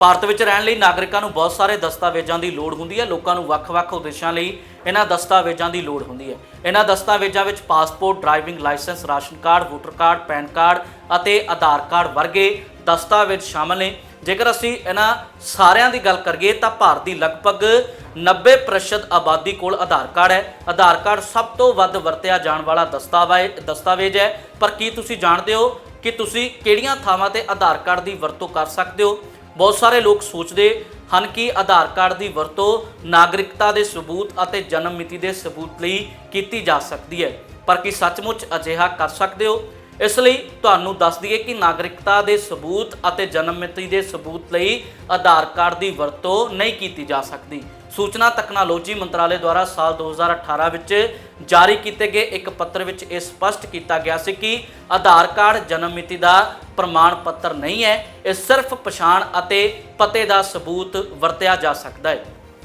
ਭਾਰਤ ਵਿੱਚ ਰਹਿਣ ਲਈ ਨਾਗਰਿਕਾਂ ਨੂੰ ਬਹੁਤ ਸਾਰੇ ਦਸਤਾਵੇਜ਼ਾਂ ਦੀ ਲੋੜ ਹੁੰਦੀ ਹੈ। ਲੋਕਾਂ ਨੂੰ ਵੱਖ-ਵੱਖ ਉਦੇਸ਼ਾਂ ਲਈ ਇਹਨਾਂ ਦਸਤਾਵੇਜ਼ਾਂ ਦੀ ਲੋੜ ਹੁੰਦੀ ਹੈ। ਇਹਨਾਂ ਦਸਤਾਵੇਜ਼ਾਂ ਵਿੱਚ passport, driving licence, ration card, voter card, PAN card ਅਤੇ ਆਧਾਰ ਕਾਰਡ ਵਰਗੇ ਦਸਤਾਵੇਜ਼ ਸ਼ਾਮਲ ਨੇ। ਜੇਕਰ ਅਸੀਂ ਇਹਨਾਂ ਸਾਰਿਆਂ ਦੀ ਗੱਲ ਕਰੀਏ ਤਾਂ ਭਾਰਤ ਦੀ ਲਗਭਗ 90% ਆਬਾਦੀ ਕੋਲ ਆਧਾਰ ਕਾਰਡ ਹੈ। ਆਧਾਰ ਕਾਰਡ ਸਭ ਤੋਂ ਵੱਧ ਵਰਤਿਆ ਜਾਣ ਵਾਲਾ ਦਸਤਾਵੇਜ਼ ਦਸਤਾਵੇਜ਼ ਹੈ। ਪਰ ਕੀ ਤੁਸੀਂ ਜਾਣਦੇ ਹੋ ਕਿ ਤੁਸੀਂ ਕਿਹੜੀਆਂ ਥਾਵਾਂ ਤੇ ਆਧਾਰ ਕਾਰਡ ਦੀ ਵਰਤੋਂ ਕਰ ਸਕਦੇ ਹੋ? ਬਹੁਤ ਸਾਰੇ ਲੋਕ ਸੋਚਦੇ ਹਨ ਕਿ ਆਧਾਰ ਕਾਰਡ ਦੀ ਵਰਤੋਂ ਨਾਗਰਿਕਤਾ ਦੇ ਸਬੂਤ ਅਤੇ ਜਨਮ ਮਿਤੀ ਦੇ ਸਬੂਤ ਲਈ ਕੀਤੀ ਜਾ ਸਕਦੀ ਹੈ। ਪਰ ਕੀ ਸੱਚਮੁੱਚ ਅਜਿਹਾ ਕਰ ਸਕਦੇ ਹੋ? ਇਸ ਲਈ ਤੁਹਾਨੂੰ ਦੱਸ ਦਈਏ ਕਿ ਨਾਗਰਿਕਤਾ ਦੇ ਸਬੂਤ ਅਤੇ ਜਨਮ ਮਿਤੀ ਦੇ ਸਬੂਤ ਲਈ ਆਧਾਰ ਕਾਰਡ ਦੀ ਵਰਤੋਂ ਨਹੀਂ ਕੀਤੀ ਜਾ ਸਕਦੀ। ਸੂਚਨਾ ਤਕਨਾਲੋਜੀ ਮੰਤਰਾਲੇ ਦੁਆਰਾ ਸਾਲ 2018 ਵਿੱਚ ਜਾਰੀ ਕੀਤੇ ਗਏ ਇੱਕ ਪੱਤਰ ਵਿੱਚ ਇਹ ਸਪਸ਼ਟ ਕੀਤਾ ਗਿਆ ਸੀ ਕਿ ਆਧਾਰ ਕਾਰਡ ਜਨਮ ਮਿਤੀ ਦਾ ਪ੍ਰਮਾਣ ਪੱਤਰ ਨਹੀਂ ਹੈ, ਇਹ ਸਿਰਫ ਪਛਾਣ ਅਤੇ ਪਤੇ ਦਾ ਸਬੂਤ ਵਰਤਿਆ ਜਾ ਸਕਦਾ ਹੈ।